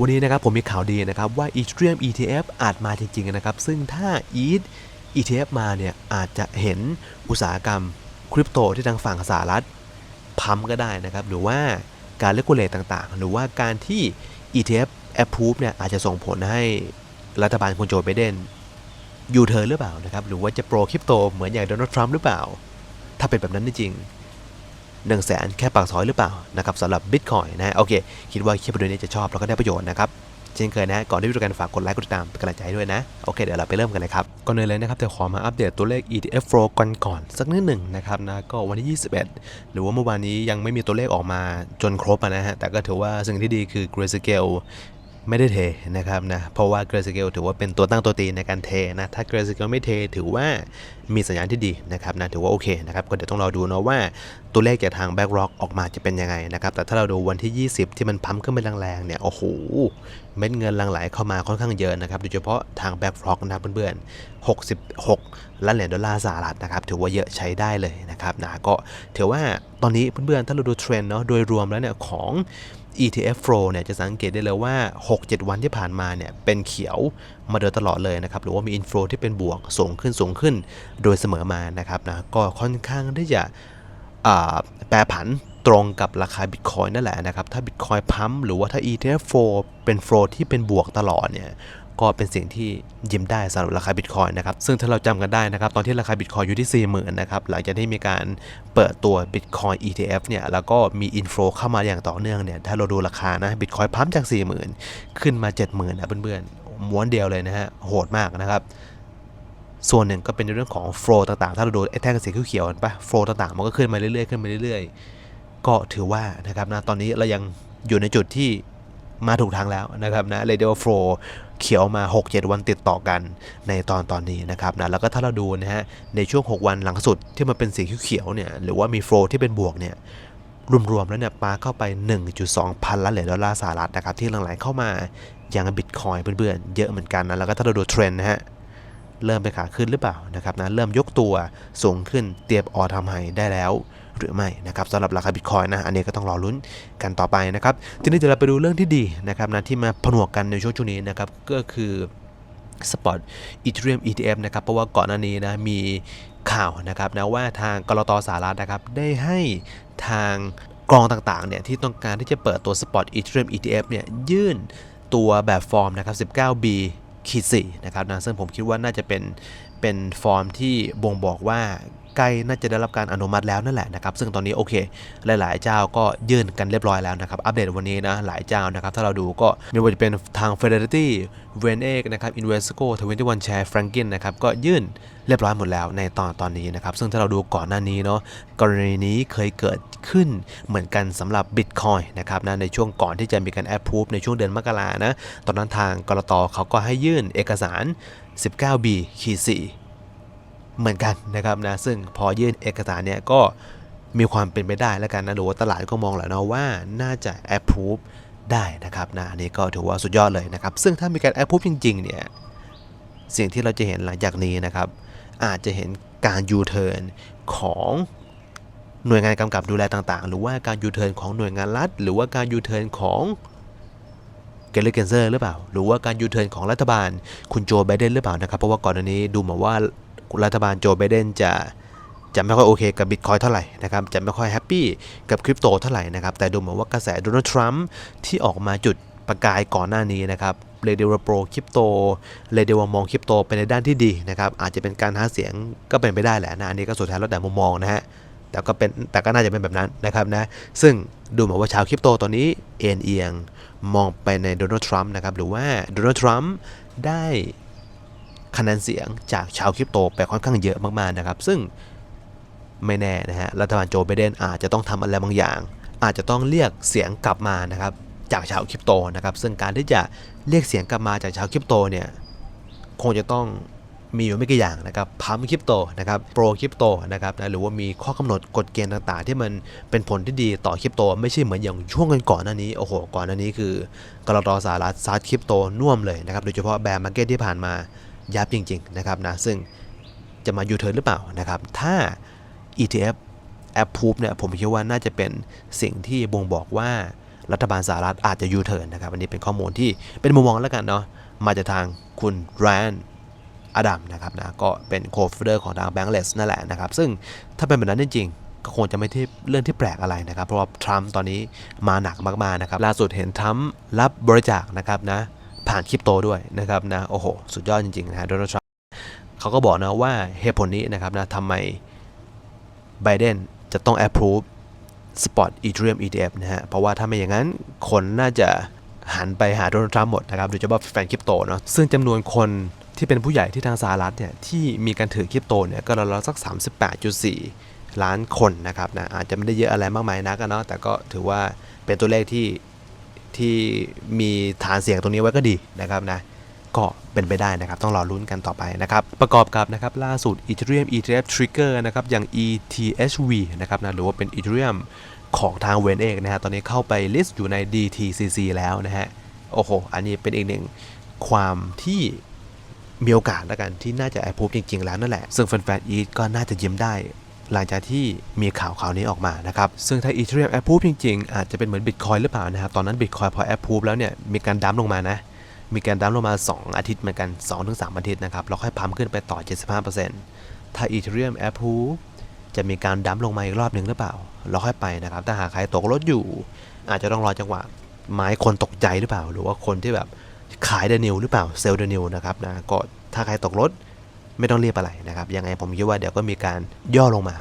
วันนี้นะครับผมมีข่าวดีนะครับว่า Ethereum ETF อาจมาจริงๆนะครับ ซึ่งถ้า ETH ETF มาเนี่ยอาจจะเห็นอุตสาหกรรมคริปโตที่ทางฝั่งสหรัฐพัมก็ได้นะครับ หรือว่าการเลกูเลตต่างๆ หรือว่าการที่ ETF approve เนี่ยอาจจะส่งผลให้รัฐบาลคุณโจไบเดนยูเทิร์นหรือเปล่านะครับ หรือว่าจะโปรคริปโตเหมือนอย่างโดนัลด์ทรัมป์หรือเปล่า ถ้าเป็นแบบนั้นจริง หนึ่งแสนแค่ปากซอยหรือเปล่านะครับสำหรับ Bitcoin นะโอเค คิดว่าคลิปวิดีโอนี้จะชอบแล้วก็ได้ประโยชน์นะครับเช่นเคยนะ ก่อนที่จะกันฝากกดไลค์กดติดตามเป็นกำลังใจด้วยนะ โอเคเดี๋ยวเราไปเริ่มกันเลยครับ ก่อนเลยนะครับเดี๋ยวขอมาอัปเดตตัวเลข ETF flow ก่อนก่อนสักนิดหนึ่งนะครับนะก็วันที่ 21 หรือว่าเมื่อวานนี้ยังไม่มีตัวเลขออกมาจนครบนะฮะแต่ก็ถือว่าสิ่งที่ดีคือ Grayscale ไม่ได้เทนะครับนะเพราะว่า Grayscale ถือว่าเป็นตัวตั้งตัวตีในการเทนะถ้า Grayscale ไม่เทถือว่ามีสัญญาณที่ดีนะครับนะถือว่าโอเคนะครับก็เดี๋ยวต้องรอดูเนาะว่าตัวเลขจากทาง BlackRock ออกมาจะเป็นยังไงนะครับแต่ถ้าเราดูวันที่ 20 ที่มันพัมขึ้นไปแรงๆเนี่ยโอ้โหเม็ดเงินลังไหลเข้ามาค่อนข้างเยอะนะครับโดยเฉพาะทาง BlackRock นะเพื่อนๆ66ล้านเหรียญดอลลาร์สหรัฐนะครับถือว่าเยอะใช้ได้เลยนะครับนะก็ถือว่าตอนนี้เพื่อนๆถ้าเราดูเทรนด์เนาะโดยรวมแล้วเนี่ยของ ETF flow เนี่ยจะสังเกตได้เลยว่า 6-7 วันที่ผ่านมาเนี่ยเป็นเขียวมาโดยตลอดเลยนะครับ หรือว่ามี inflow ที่เป็นบวกสูงขึ้นสูงขึ้นโดยเสมอมานะครับนะก็ค่อนข้างที่จะแปรผันตรงกับราคา Bitcoin นั่นแหละนะครับ ถ้า Bitcoin พัมหรือว่าถ้า ETF flow เป็น flow ที่เป็นบวกตลอดเนี่ย ก็เป็นสิ่งที่ยิ้มได้สำหรับราคาบิตคอยนะครับ ซึ่งถ้าเราจำกันได้นะครับ ตอนที่ราคาบิตคอยอยู่ที่ 40,000นะครับ หลังจากที่มีการเปิดตัว Bitcoin ETF เนี่ย แล้วก็มีอินฟลูเข้ามาอย่างต่อเนื่องเนี่ย ถ้าเราดูราคานะบิตคอยพัมจาก 40,000 ขึ้นมา 70,000นะเพื่อนๆ ม้วนเดียวเลยนะฮะ โหดมากนะครับส่วนหนึ่งก็เป็นในเรื่องของโฟล์ต่างๆ ถ้าเราดูไอ้แท่งสีเขียวๆปะโฟล์ต่างๆ มันก็ขึ้นมาเรื่อยๆ ขึ้นมาเรื่อยๆ ก็ถือว่านะครับนะตอนนี้เรายังอยู่ในจุดที่ มาถูกทางแล้วนะครับนะเรเดียโฟล์เขียวมา 6-7 วันติดต่อกันในตอนตอนนี้นะครับนะแล้วก็ถ้าเราดูนะฮะในช่วง 6 วันหลังสุดที่มันเป็นสีเขียวเนี่ยหรือว่ามีโฟล์ที่เป็นบวกเนี่ยรวมๆแล้วเนี่ยปาเข้าไป 1.2 พันล้านเหรียญดอลลาร์สหรัฐนะครับที่หลั่งไหลเข้ามาอย่างบิตคอยเพื่อนๆเยอะเหมือนกันนะแล้วก็ถ้าเราดูเทรนด์นะฮะเริ่มไปขาขึ้นหรือเปล่านะครับนะเริ่มยกตัวสูงขึ้นเตรียมออทำไฮได้แล้ว หรือไม่นะครับสำหรับราคาบิตคอยนะอันนี้ก็ต้องรอลุ้นกันต่อไปนะครับทีนี้เดี๋ยวเราไปดูเรื่องที่ดีนะครับนะที่มาผนวกกันในช่วงช่วงนี้นะครับก็คือสปอตอีเทเรียม ETF นะครับเพราะว่าก่อนหน้านี้นะมีข่าวนะครับนะว่าทางกรตสหรัฐนะครับได้ให้ทางกองต่างๆเนี่ยที่ต้องการที่จะเปิดตัว Spot Ethereum ETF เนี่ยยื่นตัวแบบฟอร์มนะครับ 19B ขีด4นะครับนะซึ่งผมคิดว่าน่าจะเป็นเป็นฟอร์มที่บ่งบอกว่า ใกล้น่าจะได้รับการอนุมัติแล้วนั่นแหละนะครับซึ่งตอนนี้โอเค หลาย ๆ เจ้าก็ยื่นกันเรียบร้อยแล้วนะครับอัปเดตวันนี้นะหลายเจ้านะครับถ้าเราดูก็ไม่ว่าจะเป็นทาง Fidelity v e n e นะครับ Invesco 21 Share Franklin นะครับก็ยื่นเรียบร้อยหมดแล้วในตอนตอนนี้นะครับซึ่งถ้าเราดูก่อนหน้านี้เนาะกรณีนี้เคยเกิดขึ้นเหมือนกันสำหรับ Bitcoin นะครับนะในช่วงก่อนที่จะมีการ approve ในช่วงเดือนมกรานะตอนนั้นทางกรตเขาก็ให้ยื่นเอกสาร 19B 4 เหมือนกันนะครับนะซึ่งพอยื่นเอกสารเนี่ยก็มีความเป็นไปได้แล้วกันนะหรือว่าตลาดก็มองแหละเนาะว่าน่าจะ approve ได้นะครับนะอันนี้ก็ถือว่าสุดยอดเลยนะครับ ซึ่งถ้ามีการ approve จริง ๆ เนี่ย สิ่งที่เราจะเห็นหลังจากนี้นะครับ อาจจะเห็นการยูเทิร์นของหน่วยงานกำกับดูแลต่างๆ หรือว่าการยูเทิร์นของหน่วยงานรัฐ หรือว่าการยูเทิร์นของเกลเลเกนเซอร์หรือเปล่า หรือว่าการยูเทิร์นของรัฐบาลคุณโจไบเดนหรือเปล่านะครับ เพราะว่าก่อนหน้านี้ดูเหมือนว่า รัฐบาลโจไบเดนจะจะไม่ค่อยโอเคกับบิตคอยเท่าไหร่นะครับ จะไม่ค่อยแฮปปี้กับคริปโตเท่าไหร่นะครับ แต่ดูเหมือนว่ากระแสโดนัลด์ทรัมป์ที่ออกมาจุดประกายก่อนหน้านี้นะครับเรเดวโปรคริปโตเรเดวมองคริปโตไปในด้านที่ดีนะครับ อาจจะเป็นการหาเสียงก็เป็นไปได้แหละนะ อันนี้ก็สุดท้ายแล้วแต่มุมมองนะฮะ แต่ก็เป็น แต่ก็น่าจะเป็นแบบนั้นนะครับนะ ซึ่งดูเหมือนว่าชาวคริปโตตอนนี้เอ็นเอียงมองไปในโดนัลด์ทรัมป์นะครับ หรือว่าโดนัลด์ทรัมป์ได้ คะแนนเสียงจากชาวคริปโตไปค่อนข้างเยอะมากๆนะครับ ซึ่งไม่แน่นะฮะรัฐบาลโจไบเดนอาจจะต้องทำอะไรบางอย่าง อาจจะต้องเรียกเสียงกลับมานะครับจากชาวคริปโตนะครับ ซึ่งการที่จะเรียกเสียงกลับมาจากชาวคริปโตเนี่ยคงจะต้องมีอยู่ไม่กี่อย่างนะครับพัมคริปโตนะครับโปรคริปโตนะครับนะหรือว่ามีข้อกำหนดกฎเกณฑ์ต่างๆ ที่มันเป็นผลที่ดีต่อคริปโต ไม่ใช่เหมือนอย่างช่วงกันก่อนหน้านี้โอ้โหก่อนหน้านี้คือกรตสหรัฐซัดคริปโตน่วมเลยนะครับโดยเฉพาะแบร์มาร์เก็ตที่ผ่านมา ยับจริงๆนะครับนะซึ่งจะมายูเทิร์นหรือเปล่านะครับถ้า ETF approve เนี่ยผมคิดว่าน่าจะเป็นสิ่งที่บ่งบอกว่ารัฐบาลสหรัฐอาจจะยูเทิร์นนะครับอันนี้เป็นข้อมูลที่เป็นมุมมองแล้วกันเนาะมาจากทางคุณแรนอดัมนะครับนะก็เป็นโคฟเดอร์ของทางแบงก์เลสนั่นแหละนะครับซึ่งถ้าเป็นแบบนั้นจริงๆ ก็คงจะไม่ที่เรื่องที่แปลกอะไรนะครับ เพราะว่าทรัมป์ตอนนี้มาหนักมากๆนะครับล่าสุดเห็นทรัมป์รับบริจาคนะครับนะ ผ่านคริปโตด้วยนะครับนะโอ้โห สุดยอดจริงๆนะโดนัลด์ทรัมป์เขาก็บอกนะว่าเหตุผลนี้นะครับนะทำไมไบเดนจะต้อง approve Spot Ethereum ETF นะฮะ เพราะว่าถ้าไม่อย่างนั้นคนน่าจะหันไปหาโดนัลด์ทรัมป์หมดนะครับโดยเฉพาะแฟนคริปโตเนาะซึ่งจำนวนคนที่เป็นผู้ใหญ่ที่ทางสหรัฐเนี่ยที่มีการถือคริปโตเนี่ยก็ราวๆสัก 38.4 ล้านคนนะครับนะอาจจะไม่ได้เยอะอะไรมากมายนักเนาะแต่ก็ถือว่าเป็นตัวเลขที่ ที่มีฐานเสียงตรงนี้ไว้ก็ดีนะครับนะก็เป็นไปได้นะครับ ต้องรอลุ้นกันต่อไปนะครับ ประกอบกับนะครับล่าสุด Ethereum ETF Trigger นะครับอย่าง ETHV นะครับนะหรือว่าเป็น Ethereum ของทางเวนเองนะฮะตอนนี้เข้าไป list อยู่ใน DTCC แล้วนะฮะโอ้โห อันนี้เป็นอีกหนึ่งความที่มีโอกาสแล้วกันที่น่าจะ approve จริง ๆ แล้วนั่นแหละ ซึ่งแฟนๆ ETH ก็น่าจะยิ้มได้ หลังจากที่มีข่าวข่าวนี้ออกมานะครับ ซึ่งถ้า Ethereum approve จริงๆ อาจจะเป็นเหมือน Bitcoin หรือเปล่านะครับ ตอนนั้น Bitcoin พอ approve แล้วเนี่ย มีการดั้มลงมานะ มีการดั้มลงมา 2 อาทิตย์เหมือนกัน 2-3 อาทิตย์นะครับแล้วค่อยพัมขึ้นไปต่อ 75%ถ้า Ethereum approve จะมีการดั้มลงมาอีกรอบหนึ่งหรือเปล่า เราค่อยไปนะครับ ถ้าหากใครตกรถอยู่ อาจจะต้องรอจังหวะไม้คนตกใจหรือเปล่า หรือว่าคนที่แบบขายเดนิวหรือเปล่าเซลล์เดนิวนะครับนะก็ถ้าใครตกรถ ไม่ต้องเรียบอะไรนะครับ ยังไงผมคิดว่าเดี๋ยวก็มีการย่อลงมา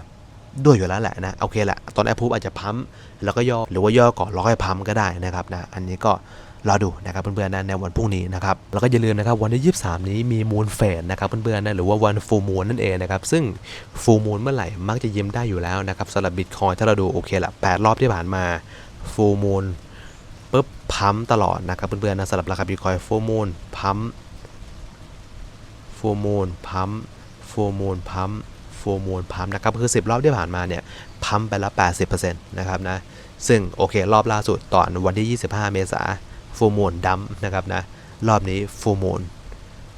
ด้วยอยู่แล้วแหละนะโอเคแหละตอนแอปพูอาจจะพัมแล้วก็ย่อหรือว่าย่อก่อนแล้วค่อยพัมก็ได้นะครับนะอันนี้ก็รอดูนะครับเพื่อนๆนะในวันพรุ่งนี้นะครับแล้วก็อย่าลืมนะครับวันที่ 23 นี้มีมูนเฟสนะครับเพื่อนๆนะหรือว่าวันฟูมูนนั่นเองนะครับซึ่งฟูมูนเมื่อไหร่มักจะยิ้มได้อยู่แล้วนะครับสำหรับบิตคอยถ้าเราดูโอเคละ8 รอบที่ผ่านมาฟูมูนปุ๊บพัมตลอดนะครับเพื่อนๆนะสำหรับราคาบิตคอยฟูมูนพัม ฟูมูนพัมฟูมูนพัมฟูมูนพัมนะครับคือ 10 รอบที่ผ่านมาเนี่ยพัมไปแล้ว80%นะครับนะซึ่งโอเครอบล่าสุดตอนวันที่ 25 เมษาฟูมูนดัมนะครับนะรอบนี้ฟูมูน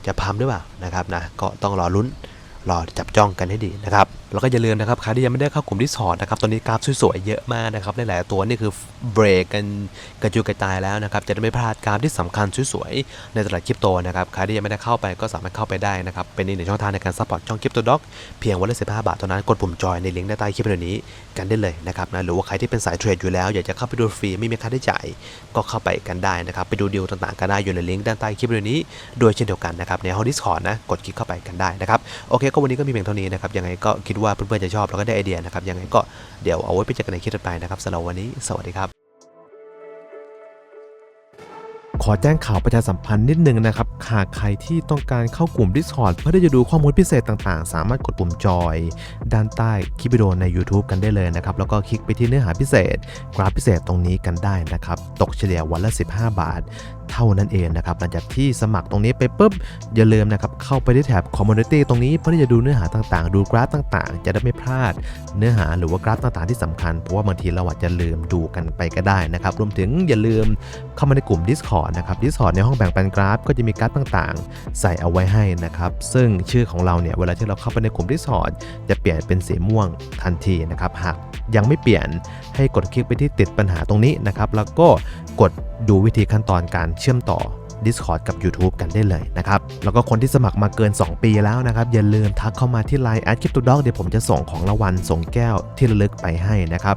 จะพัมหรือเปล่านะครับนะก็ต้องรอลุ้นรอจับจ้องกันให้ดีนะครับแล้วก็อย่าลืมนะครับใครที่ยังไม่ได้เข้ากลุ่มที่สอดนะครับตอนนี้กราฟสวยๆเยอะมากนะครับหลายๆตัวนี่คือเบรกกันกระจุยกระจายแล้วนะครับจะได้ไม่พลาดกราฟที่สำคัญสวยๆในตลาดคริปโตนะครับใครที่ยังไม่ได้เข้าไปก็สามารถเข้าไปได้นะครับเป็นอีกหนึ่งช่องทางในการซัพพอร์ตช่องคริปโตด็อกเพียงวันละ15บาทเท่านั้นกดปุ่มจอยในลิงก์ใต้คลิปวิดีโอนี้กันได้เลยนะครับนะหรือว่าใครที่เป็นสายเทรดอยู่แล้วอยากจะเข้าไปดูฟรีไม่มีค่าใช้จ่ายก็เข้าไปกันได้นะครับไปดูดีลต่างๆกันได้อยู่ในลิงก์ด้านใต้คลิปวิดีโอนี้โดยเช่นเดียวกันนะครับในห้องดิสคอร์ดนะกดคลิกเข้าไปกันได้นะครับโอเคก็วันนี้ก็มีเพียงเท่านี้นะครับยังไงก็คิดว่าเพื่อนๆจะชอบแล้วก็ได้ไอเดียนะครับยังไงก็เดี๋ยวเอาไว้ไปเจอกันในคลิปต่อไปนะครับสำหรับวันนี้ สวัสดีครับขอแจ้งข่าวประชาสัมพันธ์นิดนึงนะครับ หากใครที่ต้องการเข้ากลุ่ม Discord เพื่อที่จะดูข้อมูลพิเศษต่างๆ สามารถกดปุ่มจอย ด้านใต้คลิปวิดีโอใน YouTube กันได้เลยนะครับ แล้วก็คลิกไปที่เนื้อหาพิเศษ กราฟพิเศษตรงนี้กันได้นะครับ ตกเฉลี่ยวันละ 15 บาท เท่านั้นเองนะครับหลังจากที่สมัครตรงนี้ไปปุ๊บอย่าลืมนะครับเข้าไปที่แถบ Community ตรงนี้เพื่อที่จะดูเนื้อหาต่างๆ ดูกราฟต่างๆ จะได้ไม่พลาดเนื้อหาหรือว่ากราฟต่างๆที่สำคัญเพราะว่าบางทีเราอาจจะลืมดูกันไปก็ได้นะครับรวมถึงอย่าลืมเข้ามาในกลุ่ม Discord นะครับ Discord ในห้องแบ่งปันกราฟ ก็จะมีกราฟต่างๆ ใส่เอาไว้ให้นะครับซึ่งชื่อของเราเนี่ยเวลาที่เราเข้าไปในกลุ่ม Discord จะเปลี่ยนเป็นสีม่วงทันทีนะครับหากยังไม่เปลี่ยนให้กดคลิกไปที่ติดปัญหาตรงนี้นะครับแล้วก็กดดูวิธีขั้นตอนการเชื่อมต่อ Discord กับ YouTube กันได้เลยนะครับ แล้วก็คนที่สมัครมาเกิน 2 ปีแล้วนะครับ อย่าลืมทักเข้ามาที่ Line แอดคริปโตด็อกเดี๋ยวผมจะส่งของรางวัลส่งแก้วที่ระลึกไปให้นะครับ